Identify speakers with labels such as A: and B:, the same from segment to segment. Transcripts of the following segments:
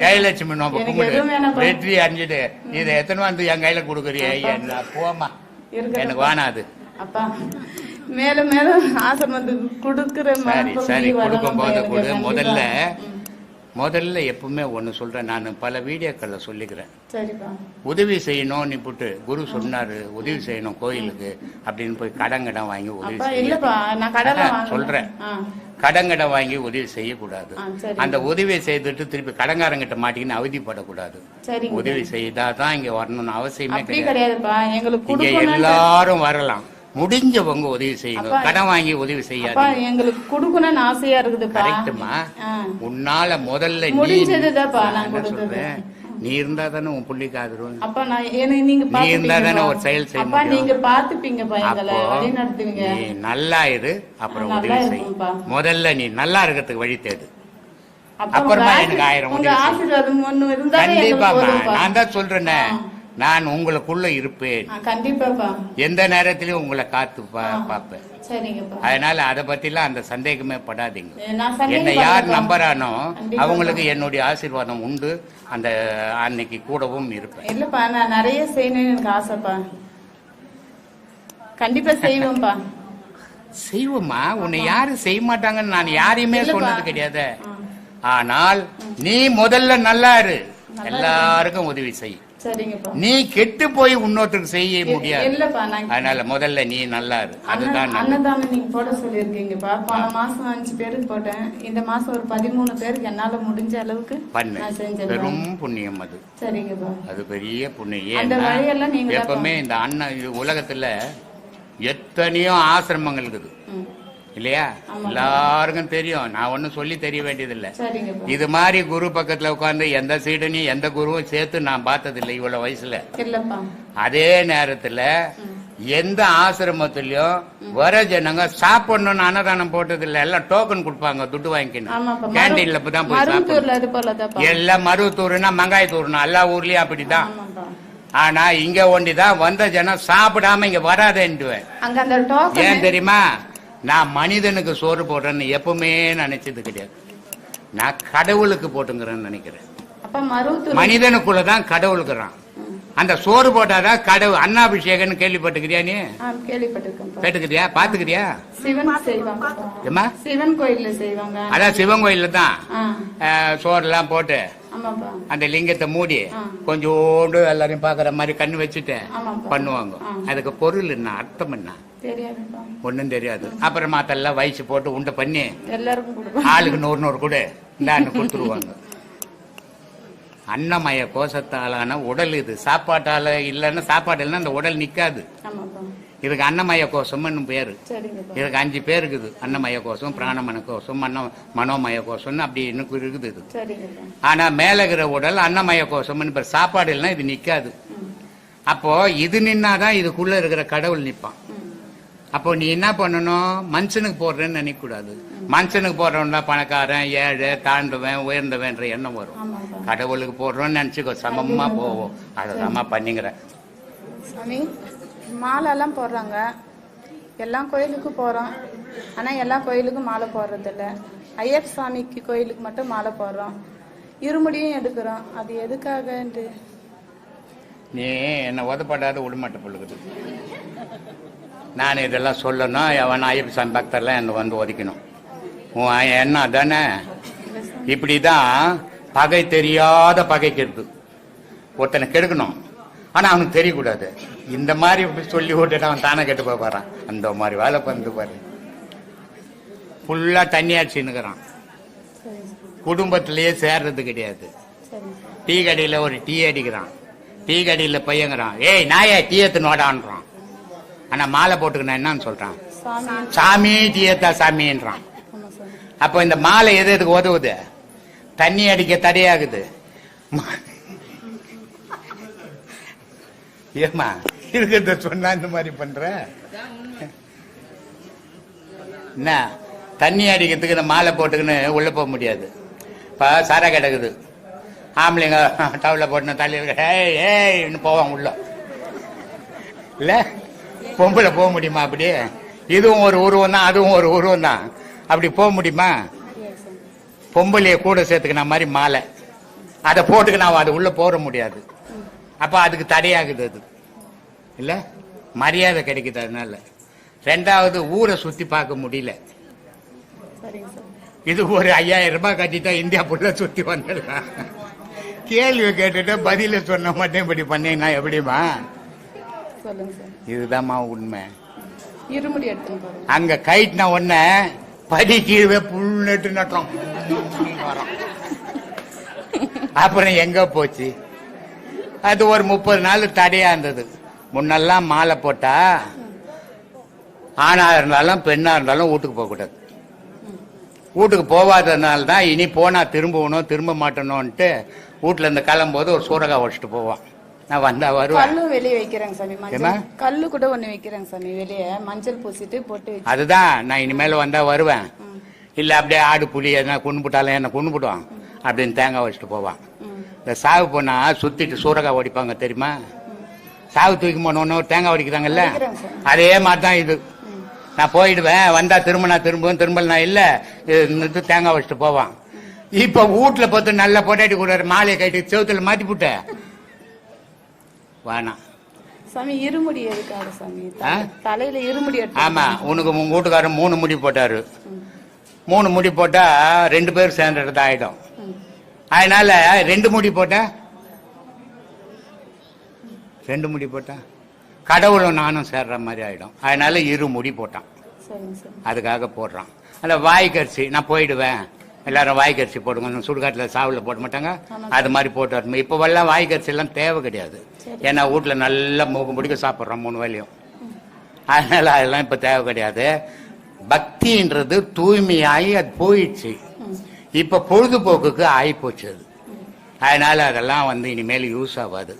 A: ஜெயலட்சுமி நோம்ப கும்பிடு. வெற்றி அணிஞ்சிட்டு இதை எத்தனை வந்து என் கையில கொடுக்குறிய என்ன போமா. எனக்கு வேணாது
B: அப்பா மேலும் மேலும் ஆசிரமத்துக்கு கொடுக்கிற
A: சரி சரி கொடுக்கும் போது கொடு. முதல்ல. முதல்ல எப்பவுமே ஒண்ணு சொல்றேன். நான் பல வீடியோக்கள்ல சொல்லிக்கிறேன். உதவி செய்யணும் நீ புட்டு குரு சொன்னாரு உதவி செய்யணும் கோயிலுக்கு. அப்படின்னு போய் கடன் கடன் வாங்கி உதவி
B: அப்பா
A: செய்ய
B: இல்லப்பா நான் கடலை
A: அதான்
B: வாங்கல.
A: சொல்றேன்.
B: ஆ.
A: கடன் கடன் வாங்கி உதவி செய்யக்கூடாது. அந்த உதவியை செய்துட்டு திருப்பி கடங்காரங்கிட்ட மாட்டிக்கின்னு அவதிப்படக்கூடாது. உதவி செய்தாதான் இங்க வரணும்னு அவசியமே கிடையாது. இங்க எல்லாரும் வரலாம். முடிஞ்சவங்க உதவி செய்யுங்க
B: அப்பா,
A: கடன் வாங்கி உதவி செய்யாதீங்க
B: எங்களுக்கு கொடுக்கணும்னு ஆசையா இருக்குதுப்பா
A: கரெக்டுமா. உன்னால முதல்ல
B: நான்.
A: சொல்றேன் நீ இருந்தா தானே உன் புள்ளிக்கு ஆதரவு
B: அப்பா நான் எனக்கு நீங்க
A: நீ இருந்தா தானே. ஒரு செயல் செய்ய முடியும்.
B: நீங்க நடத்துவீங்க
A: நீ நல்லா இரு அப்புறம் உதவி செய். முதல்ல நீ நல்லா இருக்கிறதுக்கு வழி தேடு
B: அப்பா,
A: அப்புறமா எனக்கு ஆயிரம் கண்டிப்பாமா. நான் தான் சொல்றேனே. நான் உங்களுக்குள்ள இருப்பேன். எந்த நேரத்திலயும் உங்களை காத்து. பார்ப்பேன். அதனால அதை பத்திலாம் அந்த சந்தேகமே படாதீங்க. என்னை யார். நம்புறானோ. அவங்களுக்கு என்னுடைய ஆசீர்வாதம் உண்டு. அந்த அன்னைக்கு கூடவும் இருப்பேன்.
B: இல்லப்பா நான் நிறைய செய்யணும்னு எனக்கு ஆசைப்பா. கண்டிப்பா செய்வோம்ப்பா.
A: செய்வோமா? உன்னை யாரும் செய்ய மாட்டாங்கன்னு நான் யாரையுமே. சொன்னது கிடையாது. ஆனால் நீ முதல்ல நல்லா இரு. எல்லாருக்கும் உதவி செய். நீ கெட்டு போய் இன்னொருத்தருக்கு செய்ய முடியாது. அதனால முதல்ல நீ நல்லா இரு அதுதான்.
B: அன்னதானம் நீங்க போட சொல்லியிருக்கீங்கப்பா போன மாசம் அஞ்சு பேருக்கு போட்டேன். இந்த மாசம் ஒரு பதிமூணு பேருக்கு என்னால முடிஞ்ச அளவுக்கு
A: பண்ணு. பெரும் புண்ணியம் அது.
B: சரிங்கப்பா
A: அது பெரிய புண்ணியம். ஏன்னா எப்பவுமே இந்த அண்ணன் உலகத்துல எத்தனையோ ஆசிரமங்கள் இருக்குது. இல்லையா. எல்லாருக்கும் தெரியும். நான் ஒன்னும் சொல்லி தெரிய வேண்டியதில்லை. இது மாதிரி குரு பக்கத்துல உட்கார்ந்து எந்த சீடனையும் எந்த குருவும் சேர்த்து நான் பார்த்ததில்லை இவ்வளவு வயசுல. அதே நேரத்துல எந்த ஆசிரமத்திலயும் வர ஜனங்க சாப்பிடணும்னு அன்னதானம் போட்டது இல்ல எல்லாம் டோக்கன் கொடுப்பாங்க துட்டு வாங்கிக்கணும் கேண்டீன்ல தான் போய் சாப்பிடணும். எல்லாம் மருவத்தூர்னா மங்காயத்தூர்னா எல்லா ஊர்லயும் அப்படிதான். ஆனா இங்க ஒண்டிதான் வந்த ஜனம் சாப்பிடாம இங்க வராதேன்டுவேன் ஏன் தெரியுமா? நான் மனிதனுக்கு சோறு போடுறேன்னு எப்பவுமே நினைச்சது கிடையாது. நான் கடவுளுக்கு போட்டுங்கிறேன்னு நினைக்கிறேன்.
B: அப்ப மருவத்தூர்
A: மனிதனுக்குள்ளதான் கடவுளுக்குறான். அந்த சோறு போட்டாதான் கடவுள் அண்ணாபிஷேகம்னு கேள்விப்பட்டுக்கிறியா நீ? கேட்டுக்கிறியா? பாத்துக்கிறியா
B: சிவன் கோயில்ல
A: அதான் சிவன் கோயில்ல தான்
B: ஆ.
A: அஹ், சோறெல்லாம் போட்டு. அந்த லிங்கத்தை மூடி. கொஞ்சோண்டு எல்லாரையும் பாக்குற மாதிரி கண்ணு வச்சுட்டு. பண்ணுவாங்க. அதுக்கு பொருள் என்ன? அர்த்தம் என்ன? ஒண்ணும் தெரியாது. அப்புறமா அதெல்லாம் வயசு போட்டு உண்டை பண்ணி ஆளுக்கு நூறு நூறு கூட. இந்தான்னு கொடுத்துருவாங்க. அன்னமய கோஷத்தாலான உடல் இது. சாப்பாட்டால இல்லைன்னா சாப்பாடு இல்லைன்னா அந்த உடல் நிக்காது. இதுக்கு அன்னமய கோஷம்னு பேரு. இதுக்கு அஞ்சு பேர் இருக்குது. அன்னமய கோஷம் பிராணமன கோஷம் மனோ மனோமய கோஷம்னு அப்படி இன்னும் இருக்குது இது. ஆனா மேல இருக்கிற உடல் அன்னமய கோஷம்னு பேர். சாப்பாடு இல்லைன்னா இது நிக்காது. அப்போ இது நின்னாதான் இதுக்குள்ள இருக்கிற கடவுள் நிப்பான். அப்போ நீ என்ன பண்ணணும்? மனுஷனுக்கு போடுறேன்னு நினைக்க கூடாது மனுஷனுக்கு போடுறவன் பணக்காரன் ஏழை தாழ்ந்தவன் உயர்ந்தவன்ற எண்ணம் வரும். கடவுளுக்கு போடுறோம்னு நினைச்சுக்கோ சமமா போவோம். அதை பண்ணிக்கிறேன்.
B: சாமி. மாலைலாம் போடுறாங்க. எல்லா கோயிலுக்கும் போகிறோம் ஆனால் எல்லா கோயிலுக்கும் மாலை போடுறதில்ல. ஐயப்ப சாமிக்கு கோயிலுக்கு மட்டும் மாலை போடுறோம். இருமுடியும் எடுக்கிறோம். அது எதுக்காகன்ட்டு
A: நீ என்னை உதப்படாத விடமாட்ட பொழுது நான் இதெல்லாம் சொல்லணும். அவன் ஐயப்ப சாமி பக்தர்லாம் என்னை வந்து ஒதுக்கணும். உன் என்ன தானே? இப்படி தான் பகை தெரியாத பகைக்கிறது ஒருத்தனை கெடுக்கணும். ஆனால் அவனுக்கு தெரியக்கூடாது. இந்த மாதிரி இப்படி சொல்லி விட்டுட்டு அவன் தானே கெட்டு போய் போறான். அந்த மாதிரி வேலை பண்ணு பாரு. ஃபுல்லா தண்ணி குடும்பத்திலேயே சேர்றது கிடையாது. டீ கடையில் ஒரு டீ அடிக்கிறான். டீ கடையில் பையங்கிறான் ஏய் நாயே டீ எடுத்து நோடான்றான் ஆனா மாலை போட்டுக்கணும் என்னன்னு சொல்றான்?
B: சாமி
A: டீ ஏத்தா சாமின்றான். அப்போ இந்த மாலை எது எதுக்கு உதவுது? தண்ணி அடிக்க தடையாகுது. ஏமா இருக்கிறத சொன்னா இந்த மாதிரி பண்ற? என்ன? தண்ணி அடிக்கிறதுக்கு இந்த மாலை போட்டுக்கின்னு உள்ள போக முடியாது. இப்போ சாரா கிடக்குது. ஆம்பளைங்க டவுல போட்டுன தலையில் ஏய் ஏய்னு போவாங்க உள்ள. இல்லை? பொம்பளை போக முடியுமா அப்படி? இதுவும் ஒரு உருவம் தான் அதுவும் ஒரு உருவம் தான். அப்படி போக முடியுமா? பொம்பளையை கூட சேர்த்துக்கின மாதிரி மாலை. அதை போட்டுக்கு நான் அது உள்ள போட முடியாது. அப்ப அதுக்கு தடையாகுது அது. இல்ல? மரியாதை கிடைக்குது அதனால. ரெண்டாவது ஊரை சுத்தி பார்க்க முடியல. இது ஒரு ஐயாயிரம் ரூபாய் கட்டிட்டா இந்தியா ஃபுல்லா சுத்தி வந்துடலாம் கேள்வி கேட்டுட்டு பதில சொன்ன மட்டும் இப்படி பண்ணீங்கன்னா எப்படிமா இதுதாம்மா உண்மை. அங்க கைட்டின உடனே படி கீழே புல்லுட்டு நட்டோம். அப்புறம் எங்க போச்சு? அது ஒரு முப்பது நாள் தடையா இருந்தது. முன்னெல்லாம் மாலை போட்டா ஆணா இருந்தாலும் பெண்ணா இருந்தாலும் வீட்டுக்கு போக கூடாது. வீட்டுக்கு போகாததுனால தான் இனி போனா திரும்பணும் திரும்ப மாட்டணும்ட்டு வீட்டுல இருந்து கிளம்பும்போது ஒரு சூறகா வச்சுட்டு போவான் நான் வந்தா வருவேன்.
B: வெளியே வைக்கிறேங்க சாமி? மஞ்சள். கல்லு கூட ஒண்ணு வைக்கிறேங்க சாமி வெளியே. மஞ்சள் பூசிட்டு போட்டு
A: அதுதான் நான் இனிமேல் வந்தா வருவேன். இல்ல அப்படியே ஆடு புலி எதனா கொண்டு போட்டாலும் என்ன கொண்டு போடுவான். அப்படின்னு தேங்காய் வச்சுட்டு போவான். இந்த சாவு போனா சுத்திட்டு சூறக்காய் ஓடிப்பாங்க தெரியுமா? சாவு தூக்கி போனோன்னு ஒரு தேங்காய் உடைக்கிறாங்கல்ல. அதே மாதிரி தான் இது. நான் போயிடுவேன் வந்தா திரும்ப நான் திரும்பவும் திரும்பல நான் இல்ல இது தேங்காய் வச்சுட்டு போவான். இப்ப வீட்டுல பார்த்து நல்லா பொட்டாட்டி கூட மாலையை கட்டி செவுத்துல மாட்டி போட்ட. வேணாம்.
B: சாமி இருமுடி எதுக்காக சாமி? தலையில இருமுடி
A: ஆமா உனக்கு உங்க வீட்டுக்காரர் மூணு முடி போட்டாரு. மூணு முடி போட்டா ரெண்டு பேரும் சேர்ந்துட்டு ஆயிடும். அதனால ரெண்டு முடி போட்டா ரெண்டு முடி போட்டா கடவுளும் நானும் சேர்ற மாதிரி ஆயிடும். அதனால இரு முடி போட்டான். அதுக்காக போடுறான். அந்த வாய்க்கரிசி நான் போயிடுவேன். எல்லாரும் வாய்க்கரிசி போடுங்க. சுடுகாட்டில் சாவில் போட மாட்டாங்க. அது மாதிரி போட்டு வரணும். இப்போ எல்லாம் வாய்க்கரிசி எல்லாம் தேவை கிடையாது. ஏன்னா வீட்டில் நல்லா மூக்கு முடிக்க சாப்பிட்றோம் மூணு வேலையும் அதனால அதெல்லாம் இப்போ தேவை கிடையாது. பக்தின்றது தூய்மையாகி அது போயிடுச்சு. இப்ப பொழுதுபோக்குக்கு ஆயிப்போச்சு அது. அதனால அதெல்லாம் வந்து இனிமேல் யூஸ் ஆகாது.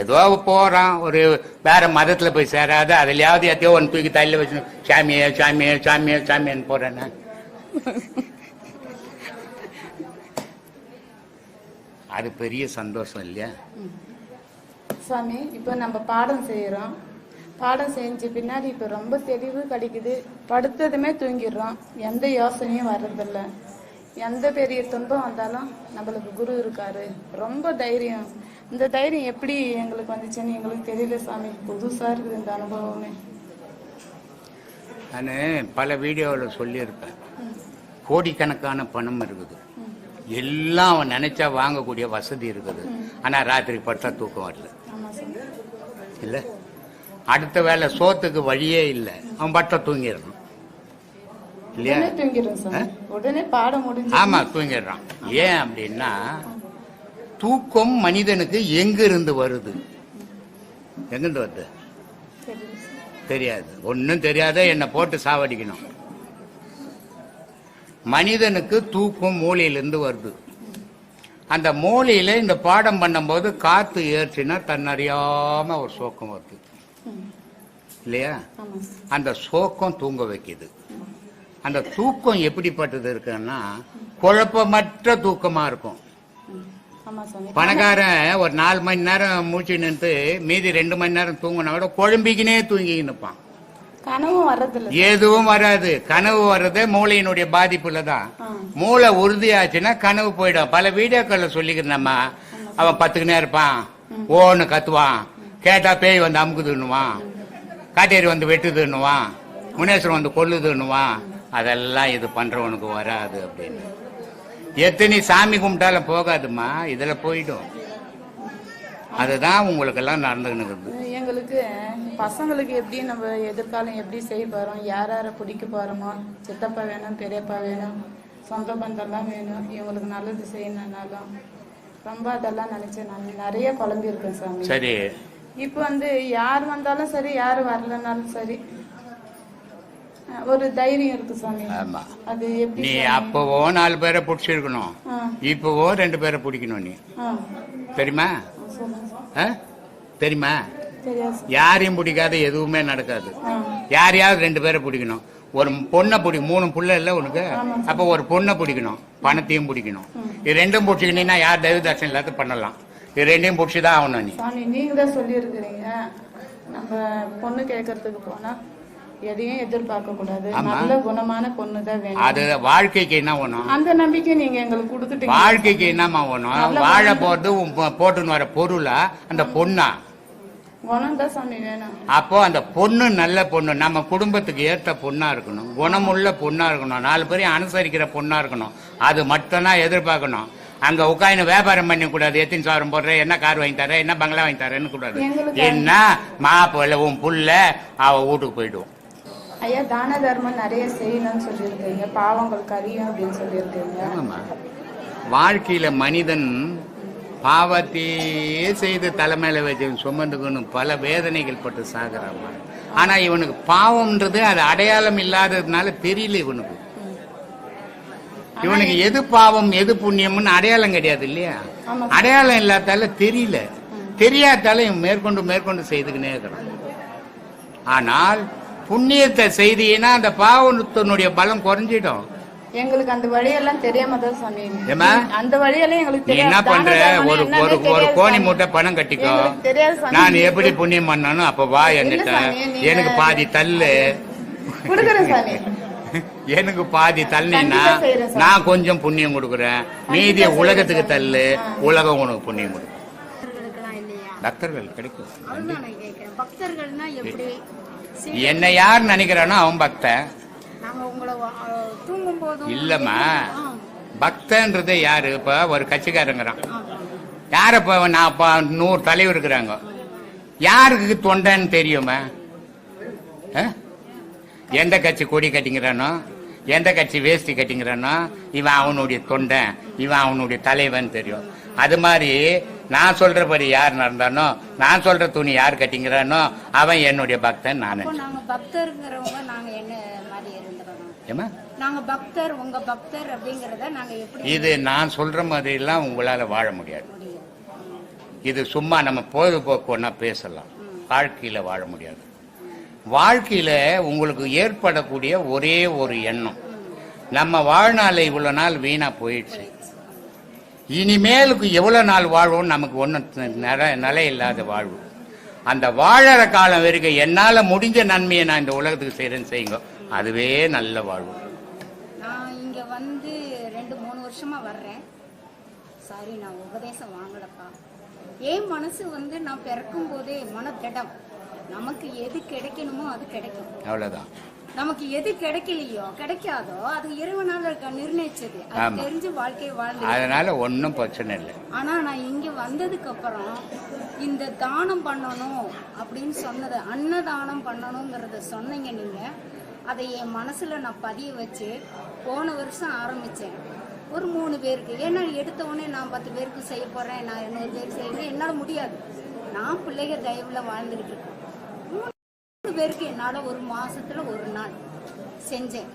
A: ஏதோ போறான். ஒரு வேற மதத்துல போய் சேராத. அதுலயாவது எத்தையோ ஒன்று தூக்கி தள்ளி வச்சு சாமியே சாமியே சாமியே சாமியன்னு போறேன்னு அது பெரிய சந்தோஷம் இல்லையா?
B: சாமி இப்போ நம்ம பாடம் செய்யறோம். பாடம் செஞ்ச பின்னாடி இப்போ ரொம்ப தெளிவு கிடைக்குது. படுத்ததுமே தூங்கிடுறோம். எந்த யோசனையும் வர்றதில்ல. எந்த பெரிய துன்பம் வந்தாலும் நம்மளுக்கு குரு இருக்காரு. ரொம்ப தைரியம். இந்த தைரியம் எப்படி எங்களுக்கு வந்துச்சுன்னு எங்களுக்கு தெரியல சாமி. புதுசா இருக்குது இந்த அனுபவமே.
A: நான் பல வீடியோவில் சொல்லியிருப்பேன். கோடிக்கணக்கான பணம் இருக்குது. எல்லாம் அவன் நினைச்சா வாங்கக்கூடிய வசதி இருக்குது. ஆனா ராத்திரி படுத்தா தூக்கம் வரல. இல்ல. அடுத்த வேலை சோத்துக்கு வழியே இல்லை. அவன் பட்ட தூங்கிடுறான். இல்லையா?
B: உடனே தூங்கிடுறோம் சாமி. உடனே பாடம் முடிஞ்சு.
A: ஆமா தூங்கிடுறான். ஏன் அப்படின்னா தூக்கம் மனிதனுக்கு எங்க இருந்து வருது? எங்கிருந்து வருது? தெரியாது. ஒன்னும் தெரியாத என்னை போட்டு சாவடிக்கணும். மனிதனுக்கு தூக்கம் மூளையிலிருந்து வருது. அந்த மூளையில இந்த பாடம் பண்ணும்போது காத்து ஏறுச்சுன்னா தன்னறியாம ஒரு சோக்கம் வருது. இல்லையா? அந்த சோக்கம் தூங்க வைக்குது. அந்த தூக்கம் எப்படிப்பட்டது இருக்குன்னா குழப்பமற்ற தூக்கமா இருக்கும். பணக்காரன் ஒரு நாலு மணி நேரம் மூச்சு நின்று மீதி ரெண்டு மணி நேரம் தூங்கினா கூட குழம்பிக்கினே தூங்கிக்கின்னு இருப்பான்.
B: கனவும் வர்றதில்ல
A: எதுவும் வராது. கனவு வர்றதே மூளையினுடைய பாதிப்புல தான். மூளை உறுதியாச்சுன்னா கனவு போயிடும். பல வீடியோக்கள்ல சொல்லிக்கிறேன் நம்ம அவன் பத்துக்குனே இருப்பான். ஓன்னு கத்துவான். கேட்டா பேய் வந்து அமுக்குதுன்னுவான். காட்டேரி வந்து வெட்டுதுன்னுவான். முனேஸ்வரன் வந்து கொல்லுதுன்னுவான். அதெல்லாம் இது பண்றவனுக்கு வராது அப்படின்னு. எத்தனை சாமி கும்பிட்டாலும் போகாதும்மா. இதுல போயிடும். அதுதான் உங்களுக்கெல்லாம் நடந்துக்கின்னு இருக்குது
B: எங்களுக்கு பசங்களுக்கு எப்படி நம்ம எதிர்காலம் எப்படி செய்ய போறோம் யார் யாரை பிடிக்க போறோமோ சித்தப்பா வேணும் பெரியப்பா வேணும் சொந்த பந்தம்லாம் வேணும் இவங்களுக்கு நல்லது செய்யணும்னாலும் ரொம்ப அதெல்லாம் நினைச்சு நான். நிறைய குழம்பி இருக்கேன் சாமி.
A: சரி.
B: இப்போ வந்து யார் வந்தாலும் சரி யார் வரலனாலும் சரி ஒரு தைரியம் இருக்கு சாமி
A: ஆமா.
B: அது எப்படி
A: நீ? அப்பவோ நாலு பேரை பிடிச்சிருக்கணும். இப்பவோ ரெண்டு பேரை பிடிக்கணும் நீ. தெரியுமா. ஆ? தெரியுமா?
B: தெரியாது.
A: யாரையும் பிடிக்காத எதுவுமே நடக்காது. யாரையாவது ரெண்டு பேரை பிடிக்கணும். ஒரு பொண்ணை பிடி மூணு புள்ள இல்ல உனக்கு. அப்ப ஒரு பொண்ணை பிடிக்கணும். பணத்தையும் பிடிக்கணும். இது ரெண்டும் பிடிச்சிக்கிட்டீங்கன்னா யார் தெய்வ தர்ஷனம் இல்லாத பண்ணலாம். இது ரெண்டையும் பிடிச்சிதான் ஆகணும் நீ.
B: நீங்க தான் சொல்லி நம்ம பொண்ணு கேட்கறதுக்கு போனா எதையும் எதிர்பார்க்க கூடாது. நல்ல குணமான பொண்ணு தான் வேணும்.
A: அது வாழ்க்கைக்கு என்ன வேணும்?
B: அந்த நம்பிக்கை நீங்க எங்களுக்கு கொடுத்துட்டீங்க.
A: வாழ்க்கைக்கு என்னம்மா வேணும்?
B: நல்ல
A: வாழ. போறது போட்டுன்னு வர பொருளா? அந்த பொண்ணா? அப்போ அந்த பொண்ணு நல்ல பொண்ணு. நம்ம குடும்பத்துக்கு ஏற்ற பொண்ணா இருக்கணும். குணமுள்ள பொண்ணா இருக்கணும். நாலு பேரையும் அனுசரிக்கிற பொண்ணா இருக்கணும். அது மட்டும்தான் எதிர்பார்க்கணும். அங்க உட்காந்து வியாபாரம் பண்ண கூடாது எத்தனை சாவரம் போடுற என்ன கார் வாங்கி தர என்ன பங்களா வாங்கி தரேன்னு கூடாது. என்ன? மாப்பிள்ள உன் புள்ள அவ வீட்டுக்கு போயிடுவோம்.
B: ஐயா தான தர்மம் நிறைய செய்யணும்னு சொல்லியிருக்கீங்க. பாவங்கள் கரியும் அப்படின்னு சொல்லியிருக்கீங்க.
A: வாழ்க்கையில மனிதன் பாவத்தையே செய்து தலைமையில வச்சு சுமந்துக்கணும் பல வேதனைகள் பட்டு சாகுறாமா ஆனா இவனுக்கு பாவம்ன்றது அது அடையாளம் இல்லாததுனால தெரியல இவனுக்கு. இவனுக்கு எது பாவம் எது புண்ணியம்னு அடையாளம் கிடையாது இல்லையா. அடையாளம் இல்லாதால தெரியல. தெரியாதால இவன் மேற்கொண்டு மேற்கொண்டு செய்துக்கினே இருக்கிறான். ஆனால் புண்ணியத்தை செய்தீங்கன்னா அந்த பாவத்தினுடைய பலம் குறைஞ்சிடும்.
B: எங்களுக்கு அந்த வழியெல்லாம் தெரியாம தான் சாமி? அந்த வழியெல்லாம் எங்களுக்கு
A: என்ன பண்ற? ஒரு ஒரு ஒரு கோணி. மூட்டை பணம் கட்டிக்கோ.
B: எங்களுக்கு தெரியாது சாமி.
A: நான் எப்படி புண்ணியம் பண்ணணும்? அப்ப வா என்கிட்ட. எனக்கு பாதி தள்ளு.
B: கொடுக்குறேன் சாமி.
A: எனக்கு பாதி தள்ளினா. நான் கொஞ்சம் புண்ணியம் கொடுக்குறேன். மீதிய
B: செய்றேன்
A: உலகத்துக்கு. தள்ளு. உலகம் உனக்கு புண்ணியம் கொடுக்கும். பக்தர்கள் கிடைக்கும். என்னை யார் நினைக்கிறானோ அவன் பக்தன்.
C: போதும்
A: இல்லம்மா. பக்தன்றது யாரு? இப்ப ஒரு கட்சிக்காரங்கிறான். யார இப்ப நான் நூறு தலைவர் இருக்கிறாங்க. யாருக்கு தொண்டைன்னு தெரியுமா? எந்த கட்சி கொடி கட்டிங்கிறானோ எந்த கட்சி வேஷ்டி கட்டிங்கிறானோ இவன் அவனுடைய தொண்டன் இவன் அவனுடைய தலைவன் தெரியும். அது மாதிரி நான் சொல்றபடி யார் நடந்தானோ நான் சொல்ற துணி யார் கட்டிங்கிறானோ அவன் என்னுடைய பக்தன் நான் ஏமா
C: நாங்க பக்தர் உங்க பக்தர் அப்படிங்கறத நாங்க எப்படி
A: இது நான் சொல்ற மாதிரி எல்லாம் உங்களால வாழ முடியாது. இது சும்மா நம்ம பொழுதுபோக்கு ஒன்றா பேசலாம் வாழ்க்கையில வாழ முடியாது. வாழ்க்கையில உங்களுக்கு ஏற்படக்கூடிய ஒரே ஒரு எண்ணம். நம்ம வாழ்நாள் இவ்வளவு நாள் வீணா போயிடுச்சு. இனிமேலுக்கு எவ்வளவு நாள் வாழ்வோம் நமக்கு ஒன்றும் நில இல்லாத வாழ்வு. அந்த வாழற காலம் வரைக்கும் என்னால முடிஞ்ச நன்மையை நான் இந்த உலகத்துக்கு செய்யறேன்னு செய்யுங்க. அதுவே நல்ல வாழ்வு.
C: நான் இங்க வந்து ரெண்டு மூணு வருஷமா வர்றேன். சாரி நான் உபதேசம் வாங்கலப்பா. என் மனசு வந்து நான் பிறக்கும் போதே மனத்திடம். நமக்கு எது கிடைக்கணுமோ அது கிடைக்கும்.
A: அவ்வளவுதான்.
C: நமக்கு எது கிடைக்கலையோ கிடைக்காதோ அது இறைவனால நிர்ணயிச்சது. அது. தெரிஞ்சு வாழ்க்கையை வாழ்ந்து
A: அதனால ஒன்றும் பிரச்சனை இல்லை.
C: ஆனா நான் இங்க வந்ததுக்கு அப்புறம் இந்த தானம் பண்ணணும் அப்படின்னு சொன்னது அன்னதானம் பண்ணணுங்கிறத சொன்னீங்க நீங்க. அதை என் மனசுல நான் பதிய வச்சு போன வருஷம் ஆரம்பிச்சேன். ஒரு மூணு பேருக்கு. ஏன்னா எடுத்த உடனே நான் பத்து பேருக்கு செய்ய போறேன் நான் இன்னொரு பேருக்கு செய்யறேன். என்னால முடியாது. நான் பிள்ளைங்க தயவுல வாழ்ந்துகிட்டு இருக்கேன் மூணு பேருக்கு என்னால ஒரு மாசத்துல ஒரு நாள் செஞ்சேன்.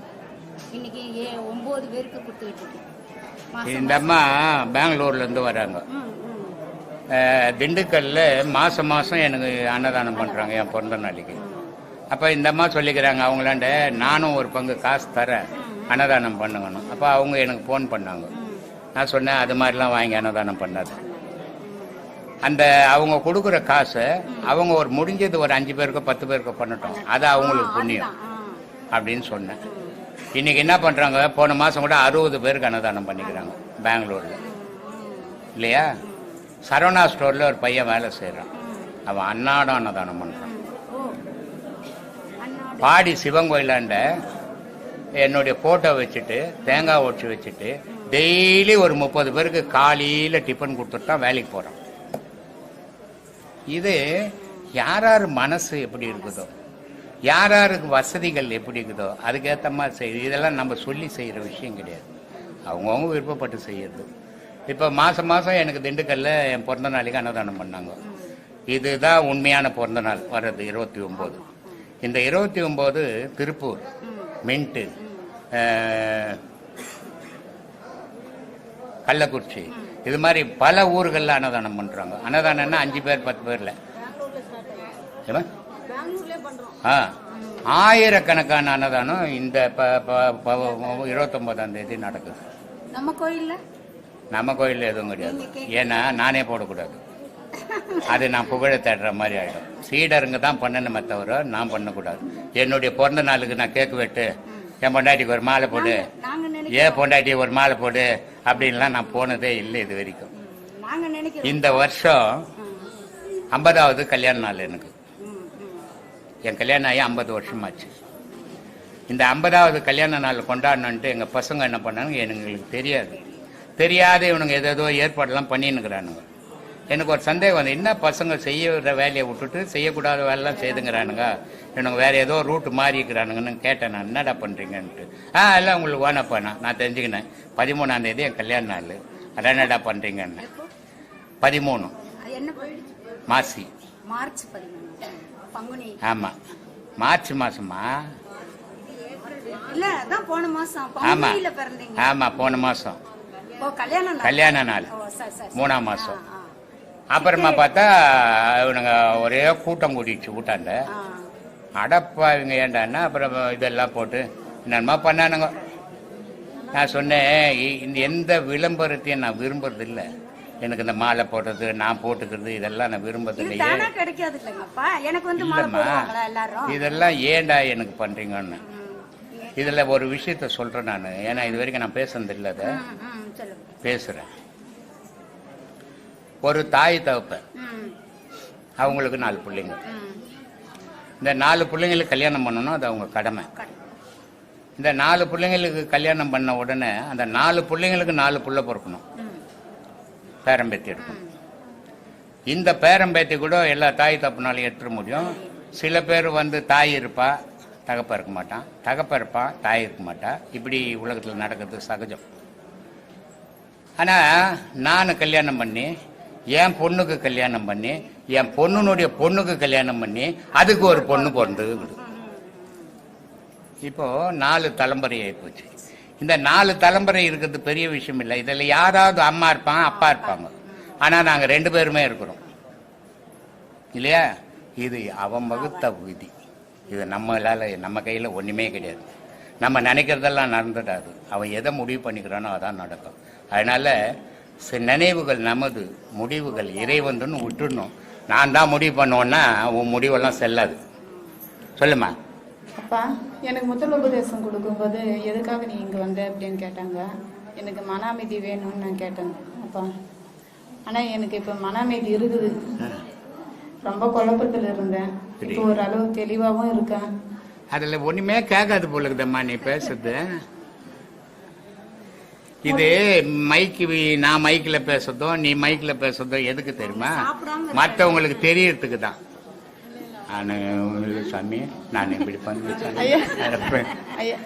C: இன்னைக்கு ஏ ஒன்பது பேருக்கு கொடுத்துக்கிட்டு இருக்கேன்.
A: இந்த அம்மா பெங்களூர்ல இருந்து வராங்க. திண்டுக்கல்ல மாசம் மாசம் எனக்கு அன்னதானம் பண்றாங்க என் பிறந்த நாளைக்கு. அப்ப இந்த அம்மா சொல்லிக்கிறாங்க அவங்களாண்ட நானும் ஒரு பங்கு காசு தரேன் அன்னதானம் பண்ணுங்கணும் அப்ப அவங்க எனக்கு ஃபோன் பண்ணாங்க. நான் சொன்னேன் அது மாதிரிலாம் வாங்கி அன்னதானம் பண்ணாது. அந்த அவங்க கொடுக்குற காசை அவங்க ஒரு முடிஞ்சது ஒரு அஞ்சு பேருக்கோ பத்து பேருக்கோ பண்ணட்டும். அது அவங்களுக்கு புண்ணியம். அப்படின்னு சொன்னேன். இன்னைக்கு என்ன பண்றாங்க? போன மாசம் கூட அறுபது பேருக்கு அன்னதானம் பண்ணிக்கிறாங்க பெங்களூர்ல. இல்லையா? சரவணா ஸ்டோர்ல ஒரு பையன் வேலை செய்யறான் அவன் அன்னாடம் அன்னதானம்
C: அண்ணா
A: பாடி சிவன் கோயிலாண்ட என்னுடைய போட்டோ வச்சுட்டு தேங்காய் உடச்சி வச்சுட்டு டெய்லி ஒரு முப்பது பேருக்கு காலையில டிஃபன் கொடுத்துட்டு தான் வேலைக்கு போறான். இது யார் யார் மனசு எப்படி இருக்குதோ யார் யாருக்கு வசதிகள் எப்படி இருக்குதோ அதுக்கேற்ற மாதிரி செய்யுது இதெல்லாம் நம்ம சொல்லி செய்கிற விஷயம் கிடையாது. அவங்கவுங்க விருப்பப்பட்டு செய்யறது. இப்போ மாதம் மாதம் எனக்கு திண்டுக்கல்ல என் பிறந்த நாளைக்கு அன்னதானம் பண்ணாங்க. இதுதான் உண்மையான பிறந்த நாள் வர்றது இருபத்தி ஒம்பது. இந்த இருபத்தி ஒம்பது திருப்பூர் மின்ட்டு கள்ளக்குறிச்சி. இது மாதிரி பல ஊர்களில் அன்னதானம் பண்ணுறாங்க அன்னதானம்னா அஞ்சு பேர் பத்து பேரில். ஆ. ஆயிரக்கணக்கான அன்னதானம் இந்த இருபத்தொன்பதாம் தேதி நடக்குது.
C: நம்ம கோயில்ல?
A: நம்ம கோயிலில் எதுவும் கிடையாது. ஏன்னா நானே போடக்கூடாது. அது நான் புகழ தேடுற மாதிரி ஆயிடும். சீடருங்க தான் பண்ணணுமே தவிர நான் பண்ணக்கூடாது. என்னுடைய பிறந்த நாளுக்கு நான் கேக்கு வெட்டு என் பொண்டாட்டிக்கு ஒரு மாலை போடு ஏன் பொண்டாட்டி ஒரு மாலை போடு அப்படின்லாம் நான் போனதே இல்லை இது வரைக்கும். இந்த வருஷம் ஐம்பதாவது கல்யாண நாள் எனக்கு. என் கல்யாணம் ஆகி ஐம்பது வருஷமாச்சு. இந்த ஐம்பதாவது கல்யாண நாள் கொண்டாடணுன்ட்டு எங்கள் பசங்க என்ன பண்ணாங்க எங்களுக்கு தெரியாது. தெரியாத இவனுங்க ஏதேதோ ஏற்பாடெல்லாம் பண்ணின்னுக்கிறானுங்க. எனக்கு ஒரு சந்தேகம் என்ன பசங்க செய்யற வேலையை விட்டுட்டு செய்யக்கூடாத வேலைலாம் செய்துங்கிறானுங்க? இவனுங்க வேற ஏதோ ரூட் மாறி இருக்கிறானுங்கன்னு கேட்டேன் நான். என்னடா பண்ணுறீங்கன்ட்டு ஆ எல்லாம் உங்களுக்கு வேணப்பா நான் தெரிஞ்சுக்கினேன். பதிமூணாம் தேதி என் கல்யாண நாள். அதான் என்னடா பண்ணுறீங்கன்னு பதிமூணு. மாசி.
C: மார்ச்
A: ஆமாம் மார்ச் மாசமா? ஆமா. போன மாசம்.
C: கல்யாண நாள்.
A: மூணாம் மாசம். அப்புறமா பார்த்தா இவனுங்க ஒரே கூட்டம் கூட்டிடுச்சு கூட்டாண்ட. அடப்பா இவங்க ஏண்டான்னா அப்புறம் இதெல்லாம் போட்டு என்னென்னமா பண்ணானுங்க. நான் சொன்னேன் இந்த எந்த விளம்பரத்தையும் நான் விரும்புறது இல்ல எனக்கு இந்த மாலை போடுறது நான் போட்டுக்கிறது இதெல்லாம் நான் விரும்புறது
C: இது
A: இல்லையே
C: தானா கிடைக்காது இல்லைங்கப்பா எனக்கு வந்து மாலை
A: இல்லம்மா
C: போடுவாங்களா எல்லாரும்?
A: இதெல்லாம் ஏன்டா எனக்கு பண்றீங்கன்னு. இதுல ஒரு விஷயத்த சொல்றேன் நான். ஏன்னா இது வரைக்கும் நான் பேசுனது இல்லை அதை பேசுறேன். ஒரு தாய் தகப்பன் அவங்களுக்கு நாலு பிள்ளைங்க. இந்த நாலு பிள்ளைங்களுக்கு கல்யாணம் பண்ணணும் அது அவங்க கடமை.
C: கடை.
A: இந்த நாலு பிள்ளைங்களுக்கு கல்யாணம் பண்ண உடனே அந்த நாலு பிள்ளைங்களுக்கு நாலு புள்ள பிறக்கணும். பேரம்பேத்தி எடுக்கணும். இந்த பேரம்பேத்தி கூட எல்லா தாய் தப்புனாலும் எடுத்துட முடியும். சில பேர் வந்து தாய் இருப்பா தகப்ப இருக்க மாட்டான் தகப்ப இருப்பான் தாய் இருக்க மாட்டா. இப்படி உலகத்தில் நடக்கிறது சகஜம். ஆனால் நான் கல்யாணம் பண்ணி என் பொண்ணுக்கு கல்யாணம் பண்ணி என் பொண்ணுனுடைய பொண்ணுக்கு கல்யாணம் பண்ணி அதுக்கு ஒரு பொண்ணு பிறந்தது இப்போ நாலு தலைமுறை போச்சு. இந்த நாலு தலைமுறை இருக்கிறது பெரிய விஷயம் இல்லை. இதில் யாராவது அம்மா இருப்பாங்க அப்பா இருப்பாங்க. ஆனால் நாங்கள் ரெண்டு பேருமே இருக்கிறோம். இல்லையா? இது அவன் வகுத்த விதி. இது நம்மளால் நம்ம கையில் ஒன்றுமே கிடையாது. நம்ம நினைக்கிறதெல்லாம் நடந்துடாது. அவன் எதை முடிவு பண்ணிக்கிறானோ அதான் நடக்கும். அதனால் நினைவுகள் நமது முடிவுகள் இறைவந்துன்னு விட்டுடணும். நான் தான் முடிவு பண்ணுவேன்னா உன் முடிவெல்லாம் செல்லாது. சொல்லுமா?
B: அப்பா எனக்கு முதல் உபதேசம் கொடுக்கும்போது எதுக்காக நீ இங்கே வந்த அப்படின்னு கேட்டாங்க. எனக்கு மன அமைதி வேணும்னு நான் கேட்டேன் அப்பா. ஆனால் எனக்கு இப்போ மன அமைதி இருக்குது. ரொம்ப குழப்பத்தில் இருந்தேன். இப்போ ஓரளவு தெளிவாகவும் இருக்கேன்.
A: அதுல ஒண்ணுமே கேட்காது போல இருக்குதம்மா நீ பேசுறது. இது மைக்கு நான் மைக்ல பேசுறதோ நீ மைக்ல பேசுறதோ எதுக்கு தெரியுமா? மற்றவங்களுக்கு தெரியறதுக்கு தான். நான் சாமி நான் இப்படி.
B: ஐயா.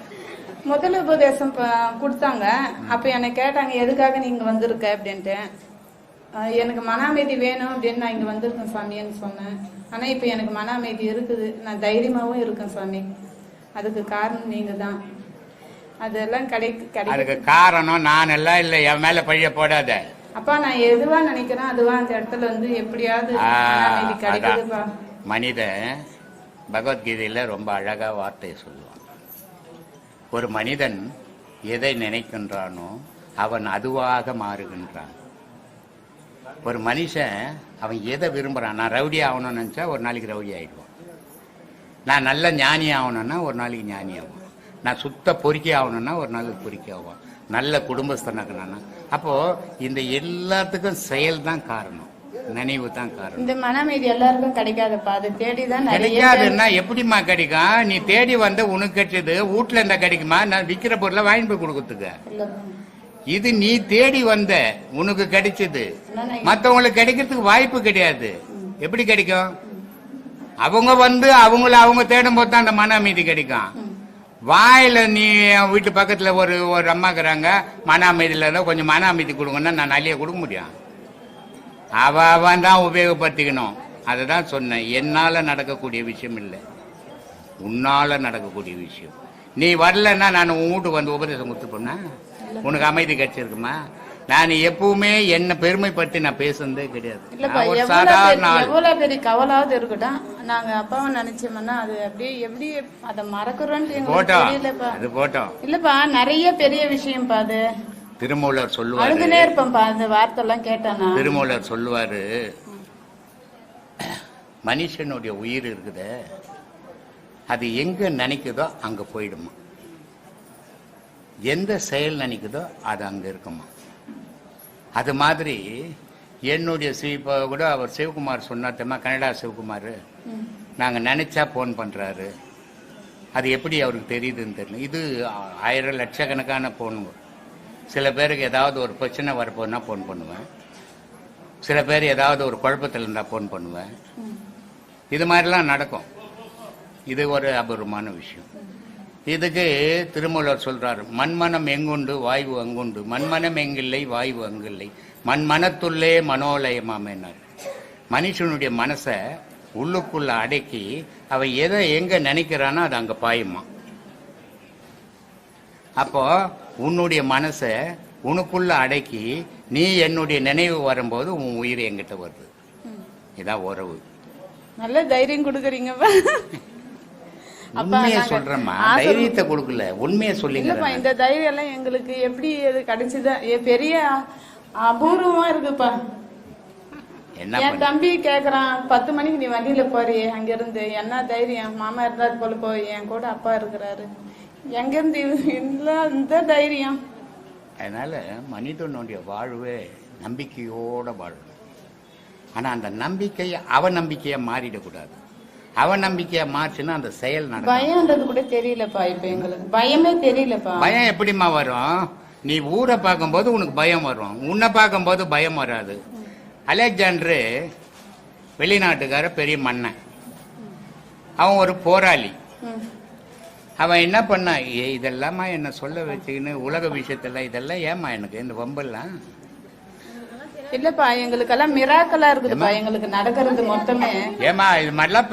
B: முதல் உபதேசம் கொடுத்தாங்க. அப்போ என்னை கேட்டாங்க எதுக்காக நீங்க வந்திருக்க? அப்படின்ட்டு. எனக்கு மன அமைதி வேணும் அப்படின்னு நான் இங்க வந்திருக்கேன் சாமின்னு சொன்னேன். ஆனா இப்போ எனக்கு மன அமைதி இருக்குது. நான் தைரியமாவும் இருக்கேன் சாமி. அதுக்கு காரணம் நீங்க தான் அதெல்லாம் கிடை கிடை
A: அதுக்கு காரணம் நான் எல்லாம் இல்லை என் மேல பழிய போடாத.
B: அப்பா நான் எதுவா நினைக்கிறேன் அதுவா அந்த இடத்துல வந்து எப்படியாவது
A: மனிதன் பகவத்கீதையில ரொம்ப அழகா வார்த்தையை சொல்லுவான். ஒரு மனிதன் எதை நினைக்கின்றானோ அவன் அதுவாக மாறுகின்றான். ஒரு மனுஷன் அவன் எதை விரும்புறான்? நான் ரவுடி ஆகணும்னு நினைச்சா ஒரு நாளைக்கு ரவுடி ஆயிடுவான். நான் நல்ல ஞானி ஆகணும்னா ஒரு நாளைக்கு ஞானி ஆகும் நான் சுத்த பொறுக்கி ஆகணும்னா ஒரு நாளைக்கு பொறுக்கி ஆவான் நல்ல குடும்பஸ்தனாக்கணும்னா அப்போ இந்த எல்லாத்துக்கும் செயல் தான் காரணம். நினைவு தான் காரணம்.
B: இந்த மன அமைதி எல்லாருக்கும் கிடைக்காதுப்பா. அதை தேடி தான்
A: கிடைக்காதுன்னா எப்படிம்மா கிடைக்கும்? நீ தேடி வந்து உனக்கு கிடைச்சது வீட்டுல இருந்தா கிடைக்குமா? நான் விக்கிற பொருளை வாங்கி போய் கொடுக்கறதுக்கு. இது நீ தேடி வந்த உனக்கு கிடைச்சது.
B: ஆனா நான்
A: மத்தவங்களுக்கு கிடைக்கிறதுக்கு வாய்ப்பு கிடையாது. எப்படி கிடைக்கும்? அவங்க வந்து அவங்கள அவங்க தேடும் போது தான் அந்த மன அமைதி கிடைக்கும். வாயில் நீ வீட்டு பக்கத்தில் ஒரு ஒரு அம்மா இருக்கிறாங்க. மன அமைதியில் தான் கொஞ்சம் மன அமைதி கொடுங்கன்னா நான் நல்லிய கொடுக்க முடியும். அவ அவன் தான் உபயோகப்படுத்திக்கணும். அதை தான் சொன்னேன். என்னால் நடக்கக்கூடிய விஷயம் இல்லை. உன்னால் நடக்கக்கூடிய விஷயம். நீ வரலன்னா நான் உன் வீட்டுக்கு வந்து உபதேசம் கொடுத்து உனக்கு அமைதி கிடைச்சிருக்குமா? நான் எப்பவுமே என்ன பெருமைப்படுத்தி நான் பேசுனதே கிடையாது.
B: எவ்வளவு பெரிய- கவலாவது இருக்கட்டும். நாங்க அப்பாவை நினைச்சோம்னா அது அப்படியே எப்படி அதை எங்களுக்கு
A: போட்டோம். அது போட்டோம்.
B: இல்லப்பா நிறைய பெரிய விஷயம்ப்பா அது.
A: திருமூலர் சொல்லுவாரு.
B: அழுதுனே இருப்பேன்ப்பா அந்த வார்த்தை எல்லாம் கேட்டானா.
A: திருமூலர் சொல்லுவாரு மனுஷனுடைய உயிர் இருக்குதே. அது எங்க நினைக்குதோ அங்க போயிடுமா. எந்த செயல் நினைக்குதோ அது அங்க இருக்குமா. அது மாதிரி என்னுடைய சி இப்போ கூட அவர் சிவகுமார் சொன்னார் தெரியுமா? கனடா சிவகுமார். நாங்கள் நினைச்சா ஃபோன் பண்றாரு. அது எப்படி அவருக்கு தெரியுதுன்னு தெரியல. இது ஆயிரம் லட்சக்கணக்கான ஃபோனுங்க சில பேருக்கு ஏதாவது ஒரு பிரச்சனை வரப்போனா ஃபோன் பண்ணுவேன். சில பேர் ஏதாவது ஒரு குழப்பத்தில் இருந்தால் ஃபோன் பண்ணுவேன். இது மாதிரிலாம் நடக்கும். இது ஒரு அபூர்வமான விஷயம். இதுக்கு திருமூலர் சொல்றாரு மண்மனம் எங்குண்டு? வாய்வு அங்குண்டு. மண்மனம் எங்கில்லை? வாய்வு அங்கில்லை. மண்மனத்துள்ளே மனோலயமாமேனார் மனுஷனுடைய மனசை உள்ளுக்குள்ள அடக்கி அவன் எதை எங்க நினைக்கிறானோ அது அங்க பாயுமா? அப்போ உன்னுடைய மனசை உனக்குள்ள அடக்கி நீ என்னுடைய நினைவு வரும்போது உன் உயிர் என்கிட்ட வருது. இதான் உறவு.
B: நல்ல தைரியம் கொடுக்குறீங்கப்பா. அப்பா,
A: உண்மையை சொல்றேம்மா. தைரியத்தை கொடுக்கல. உண்மையை சொல்லிங்க
B: இந்த தைரியம் எல்லாம் எங்களுக்கு எப்படி அது கிடைச்சதா? பெரிய அபூர்வமா இருக்குப்பா.
A: என்ன
B: என் தம்பி கேக்குறான் பத்து மணிக்கு நீ வண்டியில போறியே? அங்க இருந்து என்ன தைரியம்? மாமா இருந்தாரு போல போய் என் கூட அப்பா இருக்கிறாரு. எங்க இருந்து இந்த தைரியம்.
A: அதனால மனிதனுடைய வாழ்வே நம்பிக்கையோட வாழணும். ஆனா அந்த நம்பிக்கையை அவ நம்பிக்கையா மாறிடக்கூடாது. அவ நம்பிக்கையா மாற்றுனா அந்த செயல் நடக்கும்.
B: பயம்ன்றது கூட தெரியலப்பா இப்ப எங்களுக்கு. பயமே தெரியலப்பா.
A: பயம் எப்படிம்மா வரும்? நீ ஊரை பார்க்கும்போது உனக்கு பயம் வரும். உன்னை பார்க்கும்போது பயம் வராது. அலெக்சாண்டரு வெளிநாட்டுக்கார பெரிய மன்னன். அவன் ஒரு போராளி. அவன் என்ன பண்ணான்? இதெல்லாமா என்ன சொல்ல வச்சுக்கின்னு உலக விஷயத்துல இதெல்லாம் ஏமா எனக்கு? இந்த வம்பெல்லாம்.
B: இல்லப்பா எங்களுக்கெல்லாம் மிராக்கலா இருக்குதுப்பா எங்களுக்கு நடக்கிறது மொத்தமே.
A: ஏமா இது மாதிரிலாம்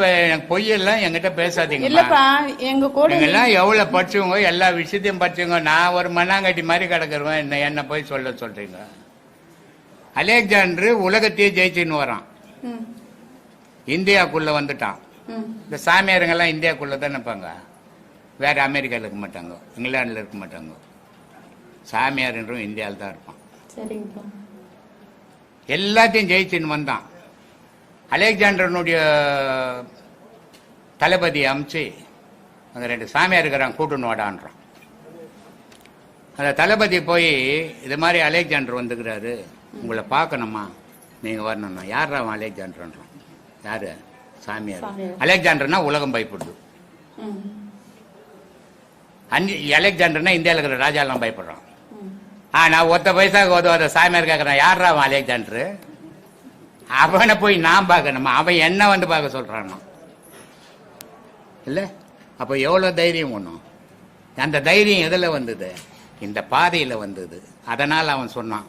A: பொய்யெல்லாம் என்கிட்ட பேசாதீங்கம்மா.
B: இல்லப்பா எங்க கூட
A: எல்லாம் எவ்வளவு படிச்சவங்க எல்லா விஷயத்தையும் படிச்சவங்க நான் ஒரு மண்ணாங்கட்டி மாதிரி கிடக்குறவன் என்ன என்ன போய் சொல்ல சொல்றீங்க? அலெக்சாண்டர் உலகத்தையே ஜெயிச்சுன்னு வரான். இந்தியாக்குள்ள வந்துட்டான். இந்த சாமியாருங்கெல்லாம் இந்தியாக்குள்ள தான் நிற்பாங்க. வேற அமெரிக்காவில் இருக்க மாட்டாங்க இங்கிலாந்துல இருக்க மாட்டாங்க. சாமியார்ன்றவன் இந்தியாவில் தான் இருப்பான்.
B: சரிங்கப்பா.
A: எல்லாத்தையும் ஜெயிச்சுன்னு வந்தான். அலெக்சாண்டரனுடைய தளபதி அமிச்சு அந்த ரெண்டு சாமியார் இருக்கிறான் கூட்டுன்னு வாடான்றான். அந்த தளபதி போய் இது மாதிரி அலெக்சாண்டர் வந்துக்கிறாரு உங்களை பார்க்கணுமா? நீங்க வரணும்னா யார் அவன் அலெக்சாண்டர்ன்றான்? யாரு? சாமியார். அலெக்சாண்டர்னா உலகம் பயப்படுது. அஞ்சு அலெக்சாண்டர்னா இந்தியாவில் இருக்கிற ராஜாலாம் பயப்படுறான். ஆ நான் ஒத்த பைசாக்கு உதவாத சாமியார் கேட்கறான் யாரா அவன் அலெக்சாண்டரு? அவனை போய் நான் பார்க்கணுமா? அவன் என்ன வந்து பார்க்க சொல்றான்? இல்ல? அப்ப எவ்வளவு தைரியம் ஒண்ணும் அந்த தைரியம் எதுல வந்தது? இந்த பாதையில வந்தது. அதனால அவன் சொன்னான்.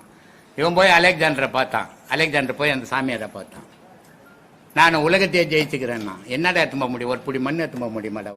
A: இவன் போய் அலெக்சாண்டரை பார்த்தான். அலெக்சாண்டர் போய் அந்த சாமியாரை பார்த்தான். நான் உலகத்தையே ஜெயிச்சுக்கிறேன்னா. என்னடா எத்தும்ப முடியும்? ஒரு புடி மண் எத்தும்ப முடியுமாடா?